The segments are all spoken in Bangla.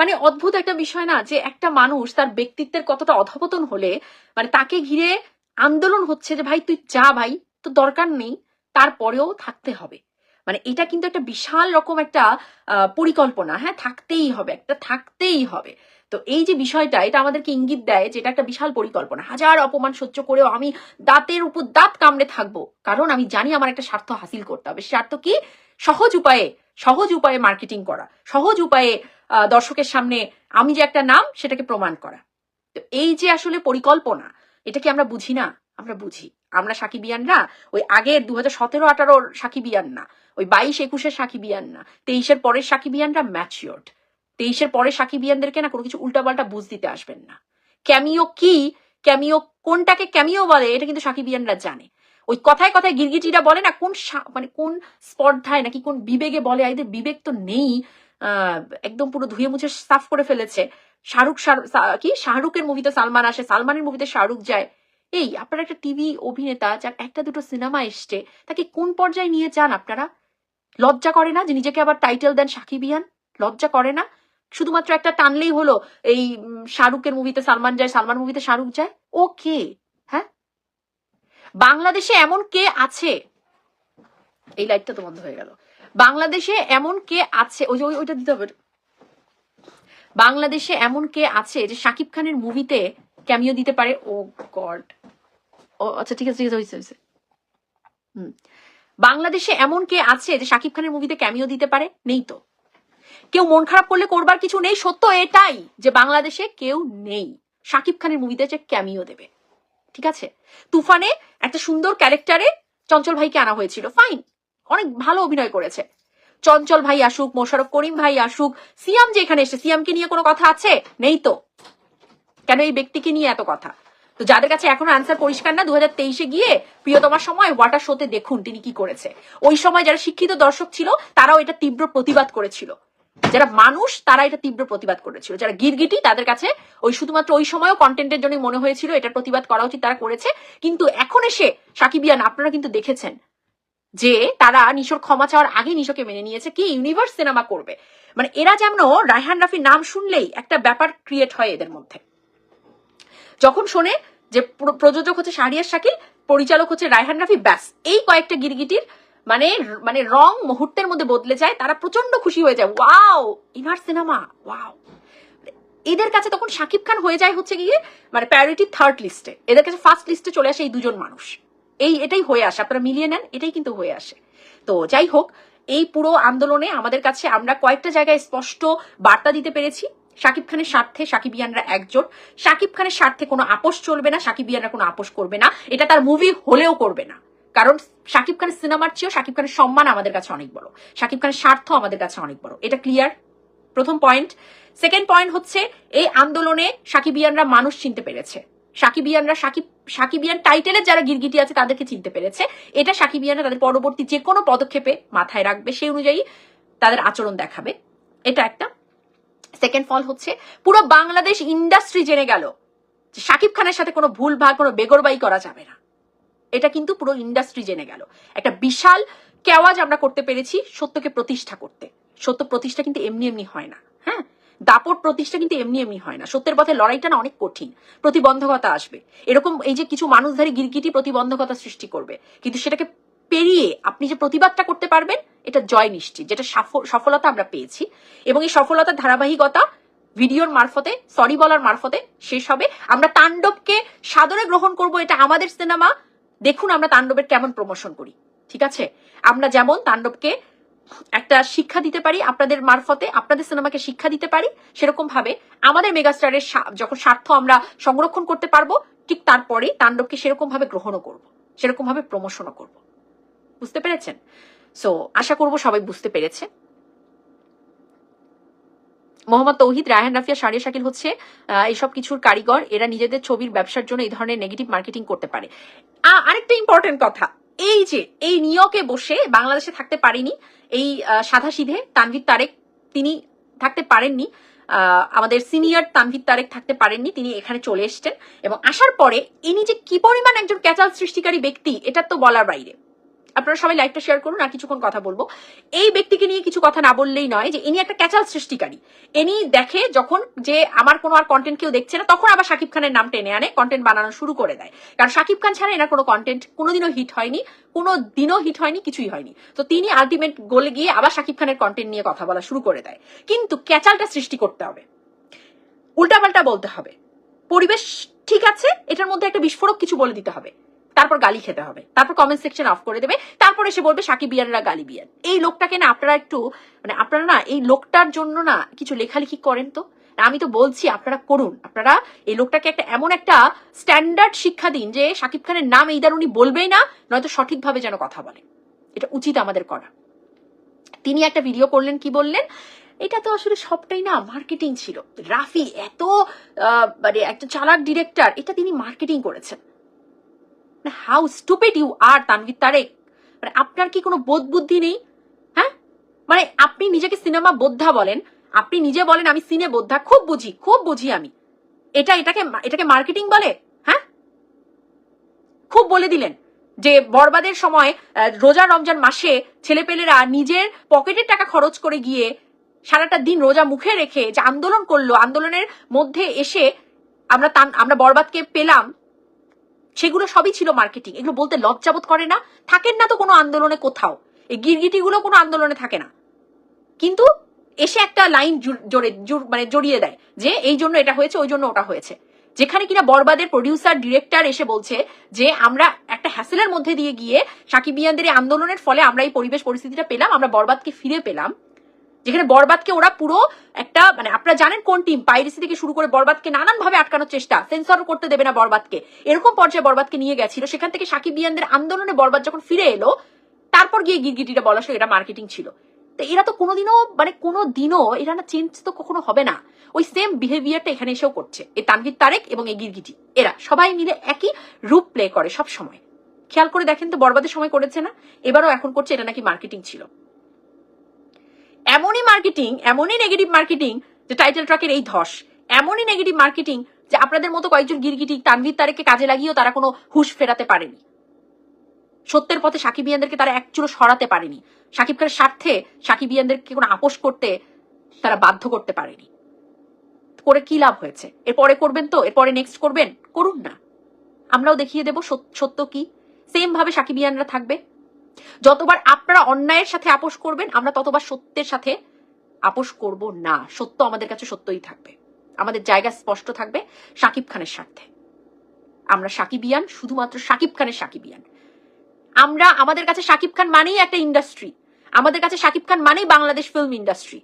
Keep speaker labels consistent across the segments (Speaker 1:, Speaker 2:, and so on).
Speaker 1: মানে অদ্ভুত একটা বিষয় না যে একটা মানুষ তার ব্যক্তিত্বের কতটা অধপতন হলে মানে তাকে ঘিরে আন্দোলন হচ্ছে যে, ভাই, তুই যা ভাই তো দরকার নেই, তারপরেও থাকতে হবে। মানে এটা কিন্তু একটা বিশাল রকম একটা পরিকল্পনা। হ্যাঁ থাকতেই হবে, একটা থাকতেই হবে। তো এই যে বিষয়টা, এটা আমাদেরকে ইঙ্গিত দেয় যে, এটা একটা বিশাল পরিকল্পনা। হাজার অপমান সহ্য করেও আমি দাঁতের উপর দাঁত কামড়ে থাকব। কারণ আমি জানি আমার একটা স্বার্থ হাসিল করতে হবে। স্বার্থ কি? সহজ উপায়ে সহজ উপায়ে মার্কেটিং করা। সহজ উপায়ে দর্শকের সামনে আমি যে একটা নাম, সেটাকে প্রমাণ করা। তো এই যে আসলে পরিকল্পনা, এটা কি আমরা বুঝি না? আমরা বুঝি। আমরা সাকিবিয়ানরা ওই আগের দু হাজার সতেরো, আঠারোর সাকিবিয়ান না ওই বাইশ, একুশের সাকিবিয়ান না তেইশের পরের সাকিবিয়ানরা ম্যাচিওর্ড তেইশের পরে সাকিবিয়ানদেরকে না কোনো কিছু উল্টাপাল্টা বুঝ দিতে আসবেন না। ক্যামিও কি? ক্যামিও কোনটাকে ক্যামিও বলে, এটা কিন্তু সাকিবিয়ানরা জানে। ওই কথায় কথায় গিরগিটিরা বলে না, কোন মানে কোন স্পর্ধায় নাকি কোন বিবেকে বলে এদের বিবেক তো নেই একদম পুরো ধুয়ে মুছে সাফ করে ফেলেছে। শাহরুখ কি? শাহরুখের মুভিতে সালমান আসে। সালমানের মুভিতে শাহরুখ যায়। এই, আপনারা একটা টিভি অভিনেতা যার একটা দুটো সিনেমা এসছে, তাকে কোন পর্যায়ে নিয়ে যান আপনারা? লজ্জা করে না যে নিজেকে আবার টাইটেল দেন সাকিবিয়ান লজ্জা করে না? শুধুমাত্র একটা টানলেই হলো, এই শাহরুখের মুভিতে সালমান যায়, সালমান মুভিতে শাহরুখ যায়? ও কে হ্যাঁ? বাংলাদেশে এমন কে আছে? এই লাইটটা তো বন্ধ হয়ে গেল। বাংলাদেশে এমন কে আছে? ওই যে ওইটা দিতে হবে। বাংলাদেশে এমন কে আছে যে শাকিব খানের মুভিতে ক্যামিও দিতে পারে? ও গড। ও আচ্ছা ঠিক আছে ঠিক আছে হুম। বাংলাদেশে এমন কে আছে যে শাকিব খানের মুভিতে ক্যামিও দিতে পারে? নেই তো। কেউ মন খারাপ করলে করবার কিছু নেই? সত্য এটাই যে বাংলাদেশে কেউ নেই। শাকিব খানের মুভিতে যে ক্যামিও দেবে। ঠিক আছে? তুফানে একটা সুন্দর ক্যারেক্টারে চঞ্চল ভাইকে আনা হয়েছিল। ফাইন অনেক ভালো অভিনয় করেছে। চঞ্চল ভাই আসুক, মোশারফ করিম ভাই আসুক, সিয়াম যে এখানে এসে সিয়ামকে নিয়ে কোনো কথা আছে? নেই তো। কেন এই ব্যক্তিকে নিয়ে এত কথা? তো যাদের কাছে এখন আনসার পরিষ্কার না দু হাজার তেইশে গিয়ে প্রিয়তমার সময় ওয়াটার শোতে দেখুন তিনি কি করেছে। ওই সময় যারা শিক্ষিত দর্শক ছিল, তারাও এটা তীব্র প্রতিবাদ করেছিল। যারা মানুষ, তারা এটা তীব্র প্রতিবাদ করেছিল। যারা গিরগিটি, তাদের কাছে ওই শুধুমাত্র ওই সময়ও কন্টেন্টের জন্য মনে হয়েছিল, এটা প্রতিবাদ করা উচিত তারা করেছে। কিন্তু এখন এসে সাকিবিয়ান আপনারা কিন্তু দেখেছেন যে তারা নিশোর ক্ষমা চাওয়ার আগে নিশোকে মেনে নিয়েছে কি ইউনিভার্স সিনেমা করবে। মানে এরা যেমন রায়হান রাফির নাম শুনলেই একটা ব্যাপার ক্রিয়েট হয় এদের মধ্যে। যখন শোনে যে প্র- প্রযোজক হচ্ছে শাহরিয়ার শাকিল, পরিচালক হচ্ছে রায়হান রাফি, ব্যাস, এই কয়েকটা গিরগিটির মানে মানে রং মুহূর্তের মধ্যে বদলে যায়, তারা প্রচণ্ড খুশি হয়ে যায়, ওয়াও ইনার সিনেমা ওয়াও। এদের কাছে তখন শাকিব খান হয়ে যায় হচ্ছে গিয়ে মানে প্রায়োরিটি থার্ড লিস্টে এদের কাছে ফার্স্ট লিস্টে চলে আসে এই দুজন মানুষ। এই এটাই হয়ে আসে, আপনারা মিলিয়ে নেন, এটাই কিন্তু হয়ে আসে। তো যাই হোক, এই পুরো আন্দোলনে আমাদের কাছে আমরা কয়েকটা জায়গায় স্পষ্ট বার্তা দিতে পেরেছি। শাকিব খানের স্বার্থে সাকিবিয়ানরা একজোট। শাকিব খানের স্বার্থে কোনো আপোষ চলবে না সাকিবিয়ানরা কোনো আপোষ করবে না। এটা তার মুভি হলেও করবে না। কারণ শাকিব খানের সিনেমার চেয়েও শাকিব খানের সম্মান আমাদের কাছে অনেক বড়। শাকিব খানের স্বার্থ আমাদের কাছে অনেক বড়। এটা ক্লিয়ার প্রথম পয়েন্ট সেকেন্ড পয়েন্ট হচ্ছে, এই আন্দোলনে সাকিবিয়ানরা মানুষ চিনতে পেরেছে। সাকিবিয়ানরা সাকিব সাকিবিয়ান টাইটেলের যারা গিরগিটি আছে তাদেরকে চিনতে পেরেছে। এটা সাকিবিয়ানরা তাদের পরবর্তী যে কোনো পদক্ষেপে মাথায় রাখবে, সেই অনুযায়ী তাদের আচরণ দেখাবে। এটা একটা। সেকেন্ড ফল হচ্ছে, পুরো বাংলাদেশ ইন্ডাস্ট্রি জেনে গেল যে শাকিব খানের সাথে কোনো ভুল ভাগ কোনো বেগরবাই করা যাবে না। এটা কিন্তু পুরো ইন্ডাস্ট্রি জেনে গেল। একটা বিশাল কেওয়াজ আমরা করতে পেরেছি সত্যকে প্রতিষ্ঠা করতে। সত্য প্রতিষ্ঠা কিন্তু এমনি এমনি হয় না। দাপট প্রতিষ্ঠা কিন্তু এমনি এমনি হয় না। সত্যের পথে লড়াইটা না অনেক কঠিন। প্রতিবন্ধকতা আসবে। এরকম এই যে কিছু মানুষধারী গিরগিটি প্রতিবন্ধকতা সৃষ্টি করবে, কিন্তু সেটাকে পেরিয়ে আপনি যে প্রতিবাদটা করতে পারবেন, এটা জয় নিশ্চিত, যেটা সফলতা আমরা পেয়েছি। এবং এই সফলতার ধারাবাহিকতা ভিডিওর মারফতে সরি বলার মারফতে শেষ হবে। আমরা তাণ্ডবকে সাদরে গ্রহণ করব এটা আমাদের সিনেমা। দেখুন আমরা তাণ্ডবের কেমন প্রমোশন করি। ঠিক আছে? আমরা যেমন তাণ্ডবকে একটা শিক্ষা দিতে পারি আপনাদের মারফতে, আপনাদের সিনেমাকে শিক্ষা দিতে পারি সেরকম ভাবে আমাদের মেগাস্টারের যখন স্বার্থ আমরা সংরক্ষণ করতে পারব, ঠিক তারপরে তাণ্ডবকে সেরকম ভাবে গ্রহণও করব সেরকম ভাবে প্রমোশনও করব। বুঝতে পেরেছেন? সো আশা করব সবাই বুঝতে পেরেছে। মোহাম্মদ তৌহিদ, রায়হান রাফিয়া সারিয়া শাকিল হচ্ছে এইসব কিছুর কারিগর। এরা নিজেদের ছবির ব্যবসার জন্য এই ধরনের নেগেটিভ মার্কেটিং করতে পারে। আরেকটা ইম্পর্টেন্ট কথা, এই যে, এই নিয়কে বসে বাংলাদেশে থাকতে পারেনি এই সাধা সিধে তানভীর তারেক তিনি থাকতে পারেননি। আমাদের সিনিয়র তানভীর তারেক থাকতে পারেননি, তিনি এখানে চলে এসছেন। এবং আসার পরে ইনি যে কি পরিমাণ একজন ক্যাচাল সৃষ্টিকারী ব্যক্তি, এটা তো বলার বাইরে। আপনারা সবাই লাইভটা শেয়ার করুন, আর কিছুক্ষণ কথা বলব। এই ব্যক্তিকে নিয়ে কিছু কথা না বললেই নয় যে, ইনি একটা ক্যাচাল সৃষ্টিকারী। ইনি দেখে যখন যে, আমার কোনো আর কন্টেন্ট কেউ দেখছে না, তখন আবার শাকিব খানের নাম টেনে আনে কন্টেন্ট বানানো শুরু করে দেয়। কারণ শাকিব খান ছাড়া এনার কোনো কন্টেন্ট কোনোদিনও হিট হয়নি, কোনো দিনও হিট হয়নি, কিছুই হয়নি। তো তিনি আলটিমেট গোলে গিয়ে আবার শাকিব খানের কন্টেন্ট নিয়ে কথা বলা শুরু করে দেয়। কিন্তু ক্যাচালটা সৃষ্টি করতে হবে। উল্টাপাল্টা বলতে হবে। পরিবেশ ঠিক আছে, এটার মধ্যে একটা বিস্ফোরক কিছু বলে দিতে হবে। তারপর গালি খেতে হবে। তারপর কমেন্ট সেকশন অফ করে দেবে। তারপর এসে বলবে সাকিব ইয়ানরা গালি বিয়ান এই লোকটাকে না আপনারা একটু মানে আপনারা না এই লোকটার জন্য না কিছু লেখালেখি করেন তো? আমি তো বলছি আপনারা করুন। আপনারা এই লোকটাকে একটা এমন একটা স্ট্যান্ডার্ড শিক্ষা দিন যে সাকিব খানের নাম এই দ্বার উনি বলবেই না, নয়তো সঠিকভাবে যেন কথা বলে। এটা উচিত আমাদের করা। তিনি একটা ভিডিও করলেন, কি বললেন? এটা তো আসলে সবটাই না মার্কেটিং ছিল। রাফি এত মানে একটা চালাক ডিরেক্টর এটা তিনি মার্কেটিং করেছেন। How stupid you are Tanvir Tarek. মানে আপনার কি কোনো বোধ বুদ্ধি নেই? হ্যাঁ? মানে আপনি নিজেকে সিনেমা বোদ্ধা বলেন, আপনি নিজে বলেন আমি সিনে বোদ্ধা, খুব বুঝি খুব বুঝি আমি। এটা এটাকে এটাকে মার্কেটিং বলে? হ্যাঁ? খুব বলে দিলেন যে বরবাদের সময় রোজা রমজান মাসে ছেলেপেলেরা নিজের পকেটের টাকা খরচ করে গিয়ে সারাটা দিন রোজা মুখে রেখে যে আন্দোলন করল, আন্দোলনের মধ্যে এসে আমরা আমরা বরবাদকে পেলাম সেগুলো সবই ছিল মার্কেটিং এগুলো বলতে লজ্জাবোধ করে না। থাকেন না তো কোনো আন্দোলনে কোথাও। এই গিরগিটিগুলো কোনো আন্দোলনে থাকে না। কিন্তু এসে একটা লাইন জোরে মানে জড়িয়ে দেয় যে এই জন্য এটা হয়েছে, ওই জন্য ওটা হয়েছে। যেখানে কিনা বরবাদের প্রডিউসার ডিরেক্টর এসে বলছে যে আমরা একটা হ্যাসেলের মধ্যে দিয়ে গিয়ে সাকিবিয়ানদের এই আন্দোলনের ফলে আমরা এই পরিবেশ পরিস্থিতিটা পেলাম, আমরা বরবাদকে ফিরে পেলাম। যেখানে বরবাদকে ওরা পুরো একটা মানে আপনারা জানেন কোন টিম পাইরেসি থেকে শুরু করে বরবাদকে নানান ভাবে আটকানোর চেষ্টা। সেন্সর করতে দেবে না বরবাদকে। এরকম পর্যায়ে বরবাদকে নিয়ে গেছিল। সেখান থেকে সাকিব বিয়ানদের আন্দোলনে বরবাদ যখন ফিরে এলো, তারপর গিয়ে গিরগিটিটা বলা এটা মার্কেটিং ছিল। তো এরা তো কোনোদিনও মানে কোনো দিনও এরা না চেঞ্জ তো কখনো হবে না। ওই সেম বিহেভিয়ারটা এখানে এসেও করছে। এই তানভীর তারেক এবং এই গিরগিটি। এরা সবাই মিলে একই রূপ প্লে করে সব সময় খেয়াল করে দেখেন তো বরবাদের সময় করেছে না? এবারও এখন করছে, এটা নাকি মার্কেটিং ছিল। এমনই মার্কেটিং এমনই নেগেটিভ মার্কেটিং যে টাইটেল ট্রাকের এই ধস। এমনই নেগেটিভ মার্কেটিং যে আপনাদের মতো কয়েকজন গিরগিটি তানভীর তারেককে কাজে লাগিয়েও তারা কোনো হুশ ফেরাতে পারেনি। সত্যের পথে সাকিবিয়ানদেরকে তারা এক চুলো সরাতে পারেনি। সাকিব খানের স্বার্থে সাকিবিয়ানদেরকে কোনো আপোষ করতে তারা বাধ্য করতে পারেনি। করে কি লাভ হয়েছে? এরপরে করবেন তো? এরপরে নেক্সট করবেন? করুন না। আমরাও দেখিয়ে দেব সত- সত্য কি? সেম ভাবে সাকিবিয়ানরা থাকবে। যতবার আপনারা অন্যায়ের সাথে আপোষ করবেন, আমরা ততবার সত্যের সাথে আপোষ করব না। সত্য আমাদের কাছে সত্যই থাকবে। আমাদের জায়গা স্পষ্ট থাকবে সাকিব খানের স্বার্থে। আমরা সাকিবিয়ান, শুধুমাত্র সাকিব খানের সাকিবিয়ান। আমরা, আমাদের কাছে সাকিব খান মানেই একটা ইন্ডাস্ট্রি। আমাদের কাছে সাকিব খান মানেই বাংলাদেশ ফিল্ম ইন্ডাস্ট্রি।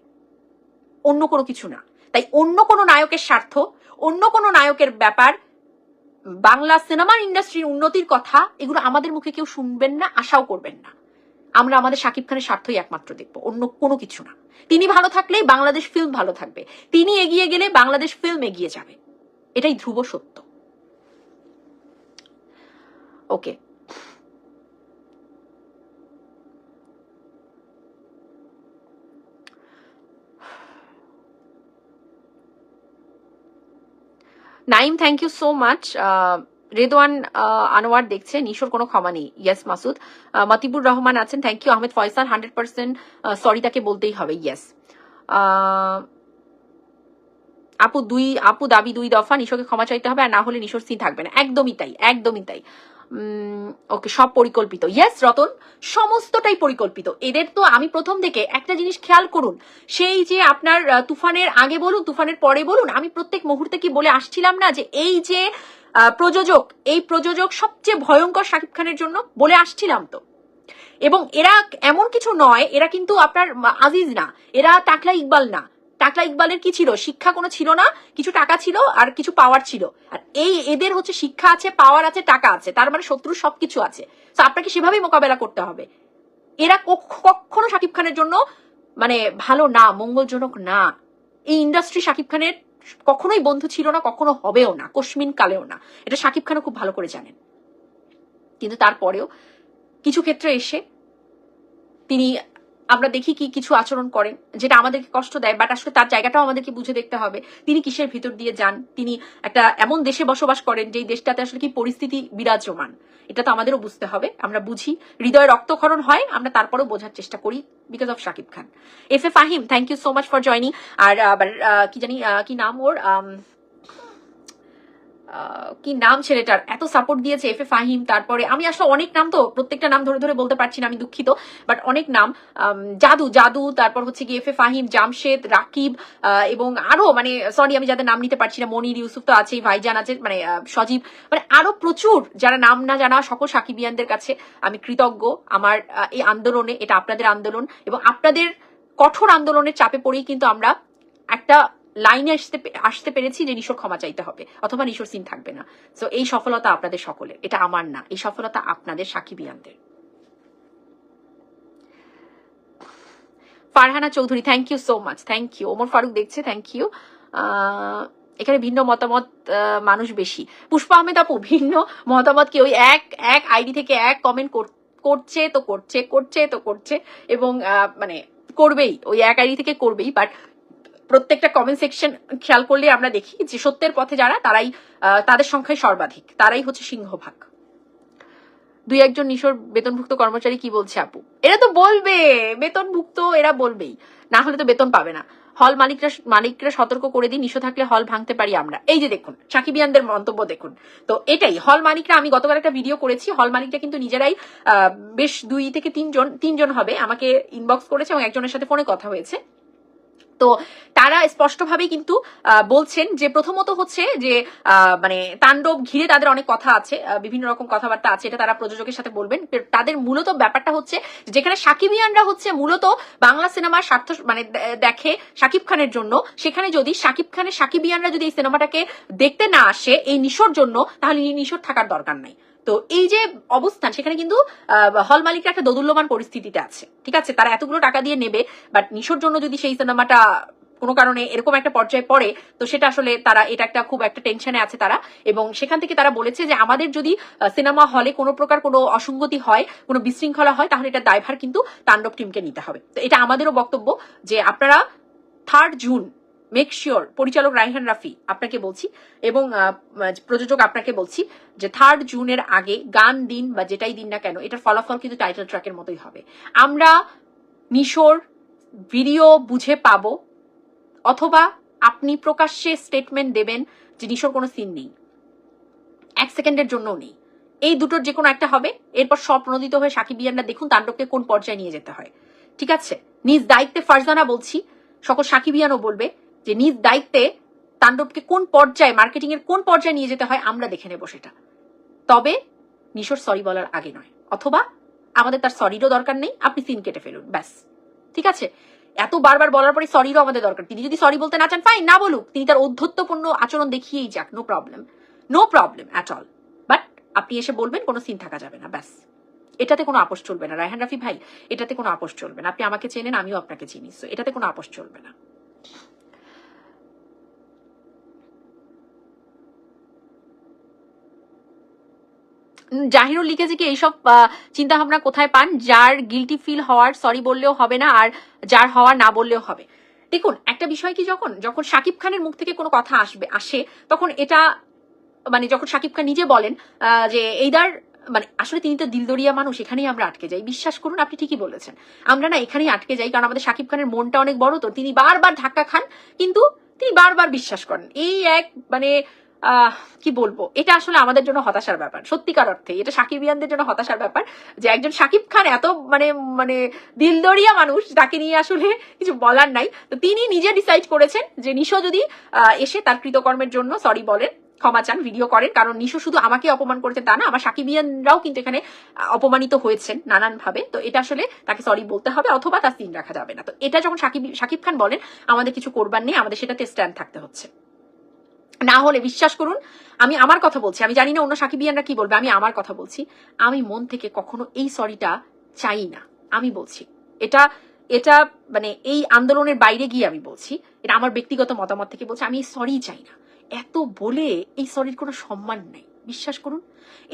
Speaker 1: অন্য কোনো কিছু না। তাই অন্য কোনো নায়কের স্বার্থ, অন্য কোনো নায়কের ব্যাপার বাংলা সিনেমার ইন্ডাস্ট্রির উন্নতির কথা এগুলো আমাদের মুখে কেউ শুনবেন না, আশাও করবেন না। আমরা আমাদের সাকিব খানের স্বার্থই একমাত্র দেখব, অন্য কোনো কিছু না। তিনি ভালো থাকলেই বাংলাদেশ ফিল্ম ভালো থাকবে। তিনি এগিয়ে গেলে বাংলাদেশ ফিল্ম এগিয়ে যাবে। এটাই ধ্রুব সত্য। Okay Naim thank you so much Redwan Anwar দেখছে নিশোর কোনো ক্ষমা নেই। ইয়েস মাসুদ। মতিবুর রহমান আছেন thank you Ahmed Faisal hundred percent sorry তাকে বলতেই হবে ইয়েস আপু দুই, আপু দাবি দুই দফা, নিশোকে ক্ষমা চাইতে হবে, আর না হলে নিশোর সিন থাকবে না। একদমই তাই একদমই তাই। ওকে, সব পরিকল্পিত। ইয়েস রতন, সমস্তটাই পরিকল্পিত। এদের তো আমি প্রথম থেকে একটা জিনিস খেয়াল করুন, সেই যে আপনার তুফানের আগে বলুন, তুফানের পরে বলুন, আমি প্রত্যেক মুহূর্তে কি বলে আসছিলাম না যে এই যে প্রযোজক, এই প্রযোজক সবচেয়ে ভয়ঙ্কর শাকিব খানের জন্য বলে আসছিলাম তো। এবং এরা এমন কিছু নয়, এরা কিন্তু আপনার আজিজ না, এরা তাকলা ইকবাল না। টাকলা ইকবালের কি ছিল? শিক্ষা কোনো ছিল না, কিছু টাকা ছিল আর কিছু পাওয়ার ছিল। আর এই এদের হচ্ছে শিক্ষা আছে পাওয়ার আছে, টাকা আছে। তার মানে শত্রুর সবকিছু আছে। তো আপনাকে সেভাবেই মোকাবেলা করতে হবে। এরা কখ- কখনো শাকিব খানের জন্য মানে ভালো না, মঙ্গলজনক না। এই ইন্ডাস্ট্রি শাকিব খানের কখনোই বন্ধু ছিল না, কখনো হবেও না, কশ্মিন কালেও না। এটা শাকিব খানও খুব ভালো করে জানেন। কিন্তু তারপরেও কিছু ক্ষেত্রে এসে তিনি আমরা দেখি কি কিছু আচরণ করেন, যেটা আমাদেরকে কষ্ট দেয় বাট আসলে তার জায়গাটাও আমাদেরকে বুঝে দেখতে হবে। তিনি কিসের ভিতর দিয়ে যান? তিনি একটা এমন দেশে বসবাস করেন যে দেশটাতে আসলে কি পরিস্থিতি বিরাজমান। এটা তো আমাদেরও বুঝতে হবে, আমরা বুঝি। হৃদয়ে রক্তক্ষরণ হয়, আমরা তারপরেও বোঝার চেষ্টা করি because of Shakib Khan F A Fahim thank you so much for joining আর কি জানি কি নাম ওর? কি নাম ছেলেটার? এত সাপোর্ট দিয়েছে এফ এ ফাহিম, তারপরে আমি আসলে অনেক নাম তো, প্রত্যেকটা নাম ধরে ধরে বলতে পারছি না, আমি দুঃখিত বাট অনেক নাম জাদু জাদু, তারপর হচ্ছে কি এফ এ ফাহিম, জামশেদ, রাকিব এবং আরও মানে সরি আমি যাদের নাম নিতে পারছি না, মনির, ইউসুফ তো আছেই, ভাইজান আছে মানে সজীব মানে আরও প্রচুর যারা নাম না জানা সকল সাকিবিয়ানদের কাছে আমি কৃতজ্ঞ আমার এই আন্দোলনে, এটা আপনাদের আন্দোলন এবং আপনাদের কঠোর আন্দোলনের চাপে পড়েই কিন্তু আমরা একটা লাইনে আসতে আসতে পেরেছি যে নিশোর ক্ষমা চাইতে হবে, অথবা নিশোর সিন থাকবে না। সো এই সফলতা আপনাদের সকলের এটা আমার না, এই সফলতা আপনাদের সাকিবিয়ানদের Farhana Chowdhury thank you so much thank you Omar Faruk দেখছে থ্যাংক ইউ এখানে ভিন্ন মতামত মানুষ বেশি। পুষ্পা আহমেদ আপু, ভিন্ন মতামত কি? ওই এক এক আইডি থেকে এক কমেন্ট করছে তো করছে করছে তো করছে, এবং মানে করবেই, ওই এক আইডি থেকে করবেই বাট প্রত্যেকটা কমেন্ট সেকশন খেয়াল করলে আমরা দেখি যে সত্যের পথে যারা, তারাই তাদের সংখ্যায় সর্বাধিক। তারাই হচ্ছে সিংহভাগ। দুই একজন নিশোর বেতনভুক্ত কর্মচারী কি বলছে আপু? এরা তো বলবে, বেতনভুক্ত এরা বলবেই। না হলে তো বেতন পাবে না। হল মালিকরা মালিকরা সতর্ক করে দিন নিশো থাকলে হল ভাঙতে পারি আমরা। এই যে দেখুন, সাকিবিয়ানদের মন্তব্য দেখুন। তো এটাই, হল মালিকরা, আমি গতকাল একটা ভিডিও করেছি, হল মালিকরা কিন্তু নিজেরাই বেশ দুই থেকে তিনজন তিনজন হবে, আমাকে ইনবক্স করেছে এবং একজনের সাথে ফোনে কথা হয়েছে। তো তারা স্পষ্টভাবেই কিন্তু বলছেন যে প্রথমত হচ্ছে যে মানে তাণ্ডব ঘিরে তাদের অনেক কথা আছে বিভিন্ন রকম কথাবার্তা আছে, এটা তারা প্রযোজকের সাথে বলবেন। তাদের মূলত ব্যাপারটা হচ্ছে যেখানে সাকিবিয়ানরা হচ্ছে মূলত বাংলা সিনেমার স্বার্থ মানে দেখে শাকিব খানের জন্য, সেখানে যদি শাকিব খানের সাকিবিয়ানরা যদি এই সিনেমাটাকে দেখতে না আসে এই নিশোর জন্য, তাহলে এই নিশোর থাকার দরকার নাই। তো এই যে অবস্থান, সেখানে কিন্তু হল মালিকরা একটা দোদুল্যমান পরিস্থিতিতে আছে। ঠিক আছে? তারা এতগুলো টাকা দিয়ে নেবে বাট নিশোর জন্য যদি সেই সিনেমাটা কোনো কারণে এরকম একটা পর্যায়ে পড়ে, তো সেটা আসলে তারা, এটা একটা খুব একটা টেনশনে আছে তারা। এবং সেখান থেকে তারা বলেছে যে আমাদের যদি সিনেমা হলে কোনো প্রকার কোনো অসঙ্গতি হয়, কোনো বিশৃঙ্খলা হয়, তাহলে এটা দায়ভার কিন্তু তাণ্ডব টিমকে নিতে হবে। তো এটা আমাদেরও বক্তব্য যে আপনারা থার্ড জুন মেক শিওর পরিচালক রাইহান রাফি আপনাকে বলছি, এবং প্রযোজক আপনাকে বলছি যে থার্ড জুনের আগে গান দিন বা যেটাই দিন না কেন, এটার ফলাফল কিন্তু টাইটেল ট্র্যাকের মতোই হবে। আমরা নিশোর ভিডিও বুঝে পাব, অথবা আপনি প্রকাশ্যে স্টেটমেন্ট দেবেন যে নিশোর কোনো সিন নেই। এক সেকেন্ডের জন্যও নেই। এই দুটোর যে কোনো একটা হবে, এরপর সব প্রণোদিত হয়ে সাকিবিয়ানরা দেখুন তাণ্ডবকে কোন পর্যায়ে নিয়ে যেতে হয়। ঠিক আছে? নিজ দায়িত্বে ফারজানা বলছি, সকল সাকিবিয়ানও বলবে যে নিজ দায়িত্বে তাণ্ডবকে কোন পর্যায়ে মার্কেটিং এর কোন পর্যায়ে নিয়ে যেতে হয় আমরা দেখে নেব সেটা। তবে নিশোর সরি বলার আগে নয় অথবা আমাদের তার সরিরও দরকার নেই আপনি সিন কেটে ফেলুন ব্যাস। ঠিক আছে? এত বারবার বলার পরে সরিরও আমাদের দরকার। তিনি যদি সরি বলতে না চান ফাইন না বলুক। তিনি তার অধ্যত্বপূর্ণ আচরণ দেখিয়েই যাক no problem no problem at all but আপনি এসে বলবেন কোনো সিন থাকা যাবে না ব্যাস। এটাতে কোনো আপোষ চলবে না। রায়হান রাফি ভাই এটাতে কোনো আপোষ চলবে না। আপনি আমাকে চেনেন আমিও আপনাকে চিনি। So, এটাতে কোনো আপোষ চলবে না। জাহিরুল লিখেছে কি, এইসব চিন্তা ভাবনা কোথায় পান? যার গিলটি ফিল হওয়ার সরি বললেও হবে না, আর যার হওয়ার না বললেও হবে। দেখুন, একটা বিষয় কি যখন যখন শাকিব খানের মুখ থেকে কোনো কথা আসবে, আসে, তখন এটা মানে যখন শাকিব খান নিজে বলেন যে এইদার মানে আসলে তিনি তো দিলদরিয়া মানুষ, এখানেই আমরা আটকে যাই। বিশ্বাস করুন, আপনি ঠিকই বলেছেন। আমরা না এখানেই আটকে যাই, কারণ আমাদের শাকিব খানের মনটা অনেক বড়, তো তিনি বারবার ধাক্কা খান, কিন্তু তিনি বারবার বিশ্বাস করেন। এই এক মানে কি বলব? এটা আসলে আমাদের জন্য হতাশার ব্যাপার। সত্যিকার অর্থে, এটা সাকিবিয়ানদের জন্য হতাশার ব্যাপার যে একজন সাকিব খান এত মানে মানে দিলদরিয়া মানুষ তাকে নিয়ে আসলে কিছু বলার নাই। তো তিনি নিজে ডিসাইড করেছেন যে নিশো যদি এসে তার কৃতকর্মের জন্য সরি বলেন, ক্ষমা চান ভিডিও করেন, কারণ নিশো শুধু আমাকে অপমান করেছেন তা না, আমার সাকিবিয়ানরাও কিন্তু এখানে অপমানিত হয়েছেন নানান ভাবে তো এটা আসলে তাকে সরি বলতে হবে, অথবা তার সিন রাখা যাবে না। তো এটা যখন সাকিব সাকিব খান বলেন, আমাদের কিছু করবার নেই, আমাদের সেটাতে স্ট্যান্ড থাকতে হচ্ছে। না হলে বিশ্বাস করুন, আমি আমার কথা বলছি। আমি জানি না অন্য সাকিবিয়ানরা কি বলবে, আমি আমার কথা বলছি। আমি মন থেকে কখনো এই সরিটা চাই না, আমি বলছি। এটা এটা মানে এই আন্দোলনের বাইরে গিয়ে আমি বলছি, এটা আমার ব্যক্তিগত মতামত থেকে বলছি, আমি এই সরি চাই না। এত বলে এই সরির কোনো সম্মান নেই, বিশ্বাস করুন।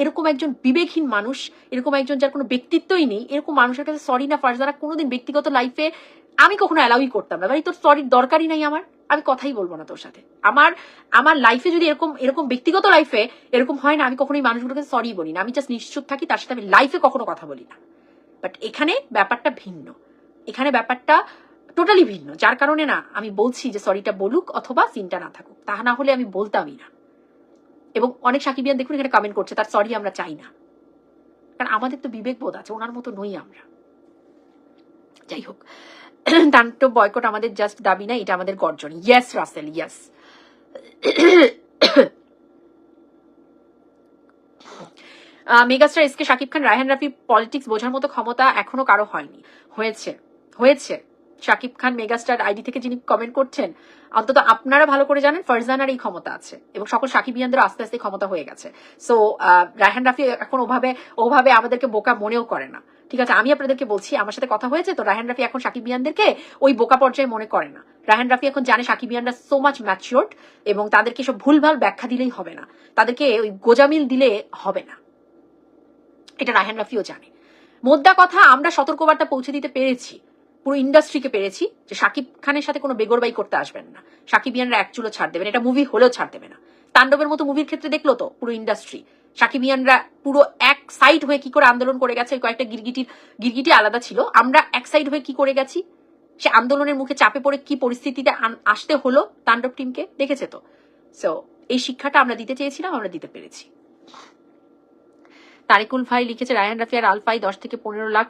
Speaker 1: এরকম একজন বিবেকহীন মানুষ, এরকম একজন যার কোনো ব্যক্তিত্বই নেই, এরকম মানুষের কাছে সরি না ফারজানা কোনোদিন ব্যক্তিগত লাইফে আমি কখনো অ্যালাউই করতাম না। ভাই তোর সরির দরকারই নাই আমার। আমি কথাই বলব না তোর সাথে। আমার আমার লাইফে যদি এরকম এরকম ব্যক্তিগত লাইফে এরকম হয় না, আমি কখনোই মানুষগুলোকে সরি বলি না। আমি জাস্ট নিশ্চুপ থাকি, তার সাথে আমি লাইফে কখনো কথা বলি না। বাট এখানে ব্যাপারটা ভিন্ন। এখানে ব্যাপারটা টোটালি ভিন্ন। যার কারণে না, আমি বলছি যে সরিটা বলুক অথবা সিনটা না থাকুক। তা না হলে আমি বলতামই না। এবং অনেক সাকিবিয়ান দেখুন এখানে কমেন্ট করছে, তার সরি আমরা চাই না। কারণ আমাদের তো বিবেক বোধ আছে, ওনার মতো নই আমরা। যাই হোক। তান্ডব বয়কট আমাদের জাস্ট দাবি না, এটা আমাদের গর্জন। Yes Rasel yes megastar S K Shakib Khan Raihan Rafi politics বোঝার মতো ক্ষমতা এখনও কারও হয়নি। হয়েছে হয়েছে। শাকিব খান মেগাস্টার আইডি থেকে যিনি কমেন্ট করছেন, অন্তত আপনারা ভালো করে জানেন ফারজানার এই ক্ষমতা আছে এবং সকল সাকিবিয়ানদের আস্তে আস্তে ক্ষমতা হয়ে গেছে। সো রায়হান রাফি এখন ওভাবে ওভাবে আমাদেরকে বোকা মনেও করে না। ঠিক আছে, আমি আপনাদেরকে বলছি, আমার সাথে কথা হয়েছে, তো রায়হান রাফি এখন সাকিবিয়ানদেরকে ওই বোকা পর্যায়ে মনে করে না। রায়হান রাফি এখন জানে সাকিবিয়ানরা সো মাচ ম্যাচিওর্ড এবং তাদেরকে সব ভুলভাল ব্যাখ্যা দিলেই হবে না। তাদেরকে ওই গোজামিল দিলে হবে না। এটা রায়হান রাফিও জানে। মোদ্দা কথা, আমরা সতর্কবার্তা পৌঁছে দিতে পেরেছি, পুরো ইন্ডাস্ট্রিকে পেরেছি, যে শাকিব খানের সাথে কোনো বেগরবাই করতে আসবেন না। সাকিবিয়ানরা এক চুলো ছাড় দেবেন, এটা মুভি হলেও ছাড় দেবে না। তাণ্ডবের মতো মুভির ক্ষেত্রে দেখল তো, পুরো ইন্ডাস্ট্রি। সাকিবিয়ানরা পুরো এক সাইড হয়ে কি করে আন্দোলন করে গেছে কয়েকটা গিরগিটির, গিরগিটি আলাদা ছিল। আমরা এক সাইড হয়ে কি করে গেছি? সে আন্দোলনের মুখে চাপে পড়ে কি পরিস্থিতিতে আসতে হলো তাণ্ডব টিমকে দেখেছে তো। সো এই শিক্ষাটা আমরা দিতে চেয়েছিলাম, আমরা দিতে পেরেছি। তারিকুল ভাই লিখেছে, রায়ান রাফিয়ার আলফাই দশ থেকে পনেরো লাখ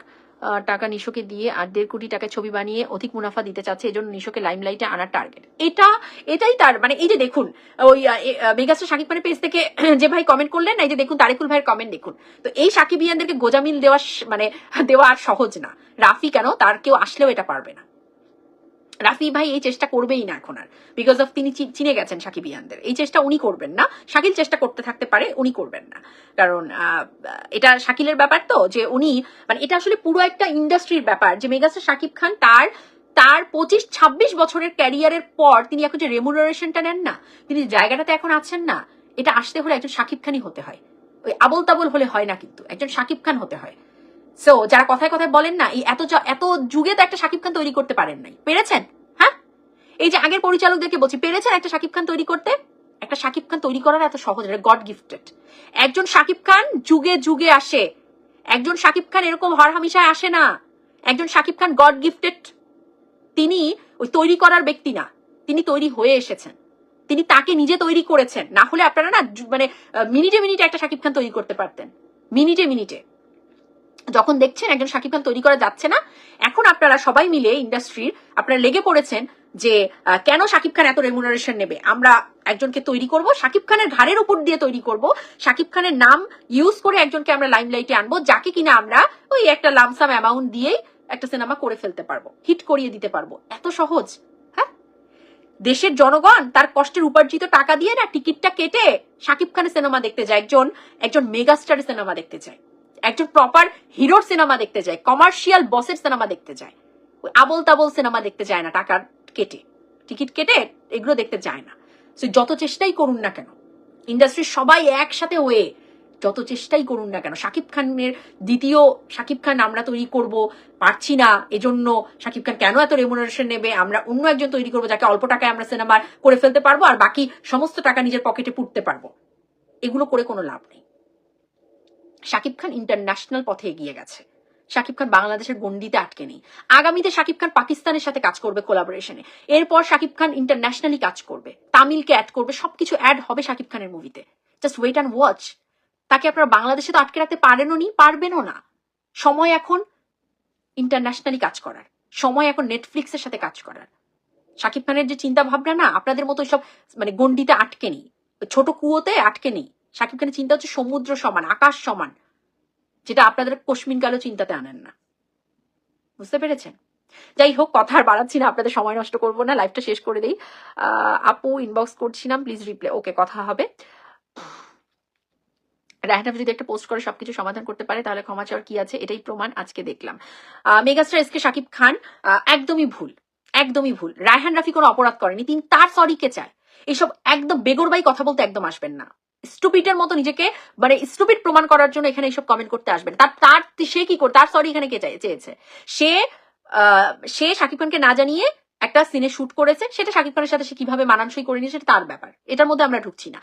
Speaker 1: টাকা নিশোকে দিয়ে আর দেড় কোটি টাকা ছবি বানিয়ে অধিক মুনাফা দিতে চাচ্ছে, এজন্য নিশোকে লাইমলাইটে আনার টার্গেট এটা, এটাই তার মানে এই যে দেখুন, ওই মেগাস্টার শাকিব খানের পেজ থেকে যে ভাই কমেন্ট করলেন, এই যে দেখুন, তারেকুল ভাইয়ের কমেন্ট দেখুন। তো এই সাকিব সাকিবিয়ানদেরকে গোজামিল দেওয়া মানে দেওয়া আর সহজ না। রাফি কেন? তার কেউ আসলেও এটা পারবে না। রাফি ভাই এই চেষ্টা করবেই না এখন আর। বিকজ অফ তিনি চিনে গেছেন সাকিব ইয়ানদের। এই চেষ্টা উনি করবেন না। শাকিল চেষ্টা করতে থাকতে পারে, উনি করবেন না। কারণ এটা শাকিলের ব্যাপার তো, যে উনি মানে এটা আসলে পুরো একটা ইন্ডাস্ট্রির ব্যাপার যে মেগাস্টার শাকিব খান তার তার পঁচিশ, ছাব্বিশ বছরের ক্যারিয়ারের পর তিনি এখন যে রেমুনারেশনটা নেন না, তিনি জায়গাটাতে এখন আছেন না, এটা আসতে হলে একজন শাকিব খানই হতে হয়। ওই আবল তাবল হলে হয় না কিন্তু, একজন শাকিব খান হতে হয়। সো যারা কথায় কথায় বলেন না, এই এত এত যুগে তো একটা শাকিব খান তৈরি করতে পারেন নাই। পেরেছেন? হ্যাঁ? এই যে আগের পরিচালকদেরকে বলছি, পেরেছেন একটা শাকিব খান তৈরি করতে? একটা শাকিব খান তৈরি করার এত সহজ গড গিফটেড একজন শাকিব খান যুগে যুগে আসে। একজন শাকিব খান এরকম হর আসে না। একজন শাকিব খান গড গিফটেড তিনি ওই তৈরি করার ব্যক্তি না। তিনি তৈরি হয়ে এসেছেন। তিনি তাকে নিজে তৈরি করেছেন। না হলে আপনারা না মানে মিনিটে মিনিটে একটা শাকিব খান তৈরি করতে পারতেন। মিনিটে মিনিটে। যখন দেখছেন একজন শাকিব খান তৈরি করা যাচ্ছে না, এখন আপনারা সবাই মিলে ইন্ডাস্ট্রির আপনারা লেগে পড়েছেন যে কেন শাকিব খান এত রেমুনারেশন নেবে? আমরা একজনকে তৈরি করব, শাকিব খানের ঘাড়ের উপর দিয়ে তৈরি করব, শাকিব খানের নাম ইউজ করে একজনকে আমরা লাইমলাইটে আনব, যাকে কিনা আমরা ওই একটা লামসাম অ্যামাউন্ট দিয়েই একটা সিনেমা করে ফেলতে পারব হিট করিয়ে দিতে পারব। এত সহজ হ্যাঁ? দেশের জনগণ তার কষ্টের উপার্জিত টাকা দিয়ে না টিকিটটা কেটে শাকিব খানের সিনেমা দেখতে যায়, একজন একজন মেগাস্টারের সিনেমা দেখতে যায়। একজন প্রপার হিরোর সিনেমা দেখতে যায় কমার্শিয়াল বসের সিনেমা দেখতে যায়। ওই আবল তাবল সিনেমা দেখতে যায় না, টাকা কেটে। টিকিট কেটে এগুলো দেখতে যায় না। সো যত চেষ্টাই করুন না কেন ইন্ডাস্ট্রির সবাই একসাথে হয়ে যত চেষ্টাই করুন না কেন, শাকিব খানের দ্বিতীয়, শাকিব খান আমরা তৈরি করব, পারছি না, এজন্য শাকিব খান কেন এত রেমুনারেশন নেবে? আমরা অন্য একজন তৈরি করব যাকে অল্প টাকায় আমরা সিনেমা করে ফেলতে পারব, আর বাকি সমস্ত টাকা নিজের পকেটে পুঁততে পারব। এগুলো করে কোনো লাভ নেই। শাকিব খান ইন্টারন্যাশনাল পথে এগিয়ে গেছে। শাকিব খান বাংলাদেশের গন্ডিতে আটকে নেই। আগামীতে শাকিব খান পাকিস্তানের সাথে কাজ করবে কোলাবোরেশনে এরপর শাকিব খান ইন্টারন্যাশনালি কাজ করবে। তামিলকে অ্যাড করবে, সবকিছু অ্যাড হবে শাকিব খানের মুভিতে জাস্ট ওয়েট অ্যান্ড ওয়াচ তাকে আপনারা বাংলাদেশে তো আটকে রাখতে পারেনও নি, পারবেনও না। সময় এখন ইন্টারন্যাশনালি কাজ করার। সময় এখন নেটফ্লিক্সের সাথে কাজ করার। শাকিব খানের যে চিন্তা ভাবনা না, আপনাদের মতো সব মানে গন্ডিতে আটকে নেই। ছোট কুয়োতে আটকে নেই। শাকিব খানের চিন্তা হচ্ছে সমুদ্র সমান, আকাশ সমান, যেটা আপনাদের কশ্মিন কালো চিন্তাতে আনেন না। বুঝতে পেরেছেন? যাই হোক, কথা আর বাড়াচ্ছি না, আপনাদের সময় নষ্ট করব না লাইফটা শেষ করে দিই। আপু ইনবক্স করছিলাম প্লিজ রিপ্লে ওকে, কথা হবে। রায়হান যদি একটা পোস্ট করে সবকিছু সমাধান করতে পারে, তাহলে ক্ষমা চাওয়ার কি আছে, এটাই প্রমাণ আজকে দেখলাম। Megastar S K Shakib Khan একদমই ভুল একদমই ভুল। রায়হান রাফি কোনো অপরাধ করেনি, তিনি তার সরিকে চায়? এইসব একদম বেগরবাই কথা বলতে একদম আসবেন না। স্টুপিটের মতো নিজেকে মানে স্টুপিট প্রমাণ করার জন্য এখানে এইসব কমেন্ট করতে আসবেন। তার তার সে কি করে তার সরি এখানে কে চেয়েছে? সে সে শাকিব খানকে না জানিয়ে একটা সিনে শুট করেছে। সেটা শাকিব খানের সাথে সে কীভাবে মানানসই করে নিয়েছে সেটা তার ব্যাপার। এটার মধ্যে আমরা ঢুকছি না।